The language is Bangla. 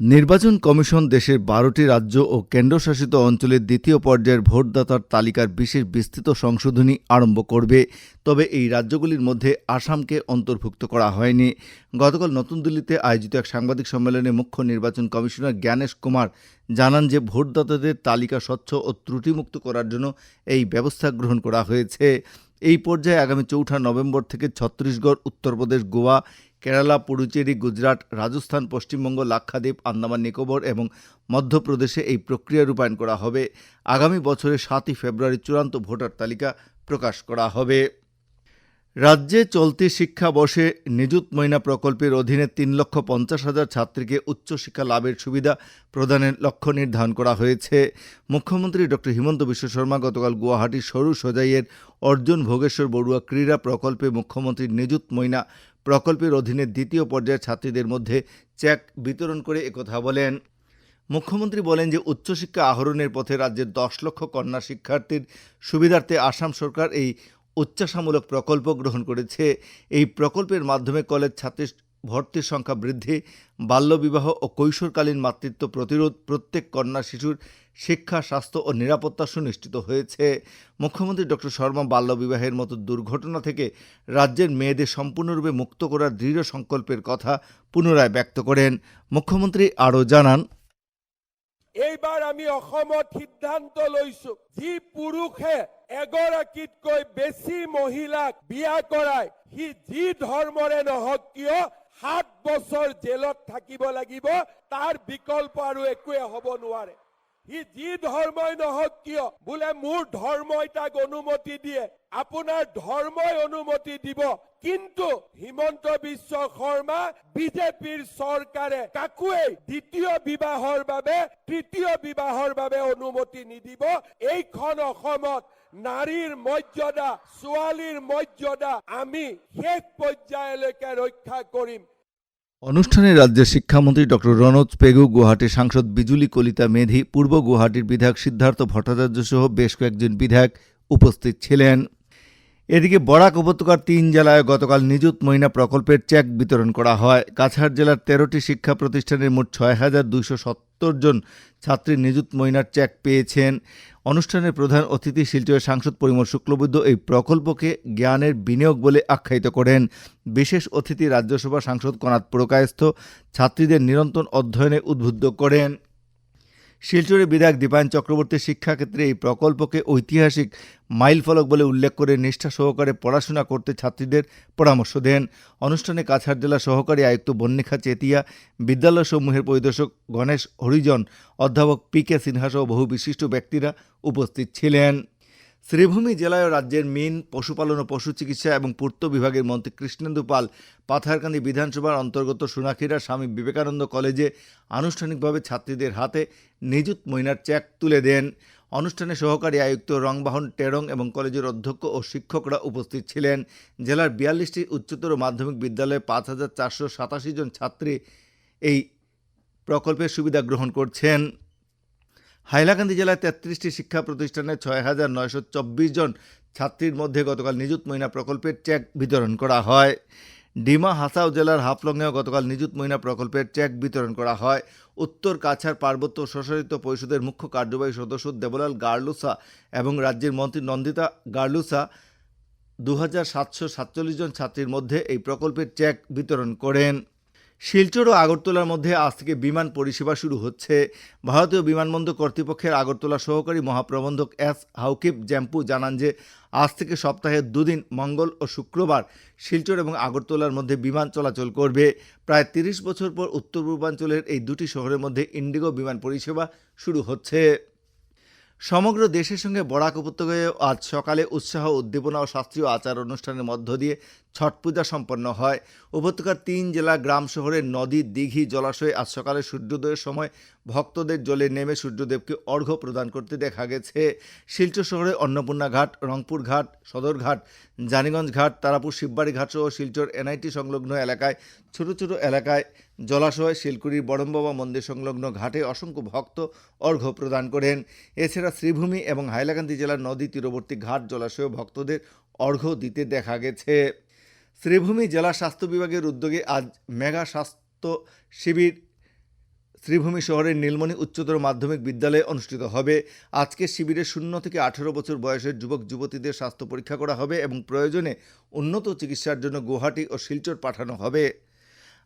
নির্বাচন কমিশন দেশের বারোটি রাজ্য ও কেন্দ্রশাসিত অঞ্চলের দ্বিতীয় পর্যায়ের ভোটদাতার তালিকার বিশেষ বিস্তৃত সংশোধনী আরম্ভ করবে। তবে এই রাজ্যগুলির মধ্যে আসামকে অন্তর্ভুক্ত করা হয়নি। গতকাল নতুন দিল্লিতে আয়োজিত এক সাংবাদিক সম্মেলনে মুখ্য নির্বাচন কমিশনার জ্ঞানেশ কুমার জানান যে ভোটদাতাদের তালিকা স্বচ্ছ ও ত্রুটিমুক্ত করার জন্য এই ব্যবস্থা গ্রহণ করা হয়েছে। এই পর্যায়ে আগামী চৌঠা নভেম্বর থেকে ছত্তিশগড়, উত্তরপ্রদেশ, গোয়া কেরালা, পুডুচেরি, গুজরাট, রাজস্থান, পশ্চিমবঙ্গ, লাক্ষাদ্বীপ, আন্দামান, নিকোবর এবং মধ্যপ্রদেশে এই প্রক্রিয়া রূপায়ণ করা হবে। আগামী বছরের সাতই ফেব্রুয়ারি চূড়ান্ত ভোটার তালিকা প্রকাশ করা হবে। রাজ্যে চলতি শিক্ষাবর্ষে নিযুত ময়না প্রকল্পের অধীনে তিন লক্ষ পঞ্চাশ হাজার ছাত্রীকে উচ্চশিক্ষা লাভের সুবিধা প্রদানের লক্ষ্য নির্ধারণ করা হয়েছে। মুখ্যমন্ত্রী ডক্টর হিমন্ত বিশ্ব শর্মা গতকাল গুয়াহাটির সরু সজাইয়ের অর্জুন ভোগেশ্বর বড়ুয়া ক্রীড়া প্রকল্পে মুখ্যমন্ত্রী নিযুত ময়না প্রকল্পের অধীনে দ্বিতীয় পর্যায়ের ছাত্রীদের মধ্যে চেক বিতরণ করে একথা বলেন। মুখ্যমন্ত্রী বলেন যে উচ্চশিক্ষা আহরণের পথে রাজ্যের দশ লক্ষ কন্যা শিক্ষার্থীর সুবিধার্থে আসাম সরকার এই উচ্চাসামূলক প্রকল্প গ্রহণ করেছে। এই প্রকল্পের মাধ্যমে কলেজ ছাত্রীর ভর্তির সংখ্যা বৃদ্ধি, বাল্যবিবাহ ও কৈশোরকালীন মাতৃত্ব প্রতিরোধ, প্রত্যেক কন্যা শিশুর শিক্ষা, স্বাস্থ্য ও নিরাপত্তা সুনিশ্চিত হয়েছে। মুখ্যমন্ত্রী ডক্টর শর্মা বাল্যবিবাহের মতো দুর্ঘটনা থেকে রাজ্যের মেয়েদের সম্পূর্ণরূপে মুক্ত করার দৃঢ় সংকল্পের কথা পুনরায় ব্যক্ত করেন। মুখ্যমন্ত্রী আরও জানান এইবাৰ আমি অসমত সিদ্ধান্ত লৈছো, যি পুৰুষে এগৰাকীতকৈ বেছি মহিলাক বিয়া কৰায়, সি যি ধৰ্মৰে নহওক কিয় সাত বছৰ জেলত থাকিব লাগিব, তাৰ বিকল্প আৰু একোৱে হ'ব নোৱাৰে। সি যি ধৰ্মই নহওক কিয়, বোলে মোৰ ধৰ্মই তাক অনুমতি দিয়ে। আপোনাৰ ধৰ্মই অনুমতি দিব। কিন্তু হিমন্ত বিশ্ব শৰ্মা, বিজেপিৰ চৰকাৰে কাকোৱেই দ্বিতীয় বিবাহৰ বাবে, তৃতীয় বিবাহৰ বাবে অনুমতি নিদিব। এইখন অসমত নাৰীৰ মর্যাদা ছোৱালীৰ মর্যাদা আমি শেষ পৰ্যায়লৈকে রক্ষা করিম অনুষ্ঠানে রাজ্যের শিক্ষামন্ত্রী ডক্টর রনোজ পেগু গুয়াহাটির সাংসদ বিজুলি কলিতা মেধি, পূর্ব গুয়াহাটির বিধায়ক সিদ্ধার্থ ভট্টাচার্য সহ বেশ কয়েকজন বিধায়ক উপস্থিত ছিলেন। এদিকে বরাক উপত্যকার তিন জেলায় গতকাল নিযুত মহিনা প্রকল্পের চেক বিতরণ করা হয়। কাছাড় জেলার তেরোটি শিক্ষা প্রতিষ্ঠানের মোট ছয় হাজার দুইশো সত্তর জন ছাত্রী নিযুত মহিনার চেক পেয়েছেন। অনুষ্ঠানের প্রধান অতিথি শিলচরের সাংসদ পরিমল শুক্লবৈদ্য এই প্রকল্পকে জ্ঞানের বিনিয়োগ বলে আখ্যায়িত করেন। বিশেষ অতিথি রাজ্যসভা সাংসদ কনাথ পুরকায়স্থ ছাত্রীদের নিরন্তর অধ্যয়নে উদ্বুদ্ধ করেন। শিলচরের বিধায়ক দীপায়ন চক্রবর্তী শিক্ষাক্ষেত্রে এই প্রকল্পকে ঐতিহাসিক মাইল ফলক বলে উল্লেখ করে নিষ্ঠা সহকারে পড়াশোনা করতে ছাত্রীদের পরামর্শ দেন। অনুষ্ঠানে কাছাড় জেলা সহকারী আয়ুক্ত বন্নিখা চেতিয়া, বিদ্যালয়সমূহের পরিদর্শক গণেশ হরিজন, অধ্যাপক পি কে সিনহাসহ বহু বিশিষ্ট ব্যক্তিরা উপস্থিত ছিলেন। শ্রীভূমি জেলায় ও রাজ্যের মিন, পশুপালন ও পশু চিকিৎসা এবং পূর্ত বিভাগের মন্ত্রী কৃষ্ণেন্দু পাল পাথারকান্দি বিধানসভার অন্তর্গত সোনাক্ষীরা স্বামী বিবেকানন্দ কলেজে আনুষ্ঠানিকভাবে ছাত্রীদের হাতে নিযুত মহিনার চেক তুলে দেন। অনুষ্ঠানে সহকারী আয়ুক্ত রংবাহন টেরং এবং কলেজের অধ্যক্ষ ও শিক্ষকরা উপস্থিত ছিলেন। জেলার বিয়াল্লিশটি উচ্চতর মাধ্যমিক বিদ্যালয়ে পাঁচ হাজার চারশো সাতাশি জন ছাত্রী এই প্রকল্পের সুবিধা গ্রহণ করছেন। হাইলাকান্দি জেলায় তেত্রিশটি শিক্ষা প্রতিষ্ঠানে ছয় হাজার নয়শো চব্বিশ জন ছাত্রীর মধ্যে গতকাল নিযুত মহিনা প্রকল্পের চেক বিতরণ করা হয়। ডিমা হাসাও জেলার হাফলংয়েও গতকাল নিযুত মহিনা প্রকল্পের চেক বিতরণ করা হয়। উত্তর কাছাড় পার্বত্য স্বশাসিত পরিষদের মুখ্য কার্যবাহী সদস্য দেবলাল গার্লুসা এবং রাজ্যের মন্ত্রী নন্দিতা গার্লুসা দু হাজার সাতশো সাতচল্লিশ জন ছাত্রীর মধ্যে এই প্রকল্পের চেক বিতরণ করেন। শিলচর ও আগরতলার মধ্যে আজ থেকে বিমান পরিষেবা শুরু হচ্ছে। ভারতীয় বিমানবন্দর কর্তৃপক্ষের আগরতলা সহকারী মহাপ্রবন্ধক এস হাউকিব জ্যাম্পু জানান যে, আজ থেকে সপ্তাহে দুদিন মঙ্গল ও শুক্রবার শিলচর এবং আগরতলার মধ্যে বিমান চলাচল করবে। প্রায় তিরিশ বছর পর উত্তর পূর্বাঞ্চলের এই দুটি শহরের মধ্যে ইন্ডিগো বিমান পরিষেবা শুরু হচ্ছে। সমগ্র দেশের সঙ্গে বরাক উপত্যকায় আজ সকালে উৎসাহ, উদ্দীপনা ও শাস্ত্রীয় আচার অনুষ্ঠানের মধ্য দিয়ে ছট পূজা সম্পন্ন হয়। উপত্যকার তিন জেলা গ্রাম শহরের নদী, দিঘি, জলাশয়ে আজ সকালে সূর্যোদয়ের সময় ভক্তদের জলে নেমে সূর্যদেবকে অর্ঘ্য প্রদান করতে দেখা গেছে। শিলচর শহরে অন্নপূর্ণা ঘাট, রংপুর ঘাট সদরঘাট জানিগঞ্জ ঘাট, তারাপুর শিববাড়ি ঘাট সহ শিলচর এনআইটি সংলগ্ন এলাকায়, ছোট ছোট এলাকায় জলাশয় শিলকুড়ির বড়মবাবা মন্দির সংলগ্ন ঘাটে অসংখ্য ভক্ত অর্ঘ্য প্রদান করেন। এছাড়া শ্রীভূমি এবং হাইলাকান্দি জেলার নদী তীরবর্তী ঘাট জলাশয়ে ভক্তদের অর্ঘ্য দিতে দেখা গেছে। শ্রীভূমি জেলা স্বাস্থ্য বিভাগের উদ্যোগে আজ মেগা স্বাস্থ্য শিবির শ্রীভূমি শহরের নীলমণি উচ্চতর মাধ্যমিক বিদ্যালয়ে অনুষ্ঠিত হবে। আজকে শিবিরে শূন্য থেকে আঠেরো বছর বয়সের যুবক, যুবতীদের স্বাস্থ্য পরীক্ষা করা হবে এবং প্রয়োজনে উন্নত চিকিৎসার জন্য গুয়াহাটি ও শিলচর পাঠানো হবে।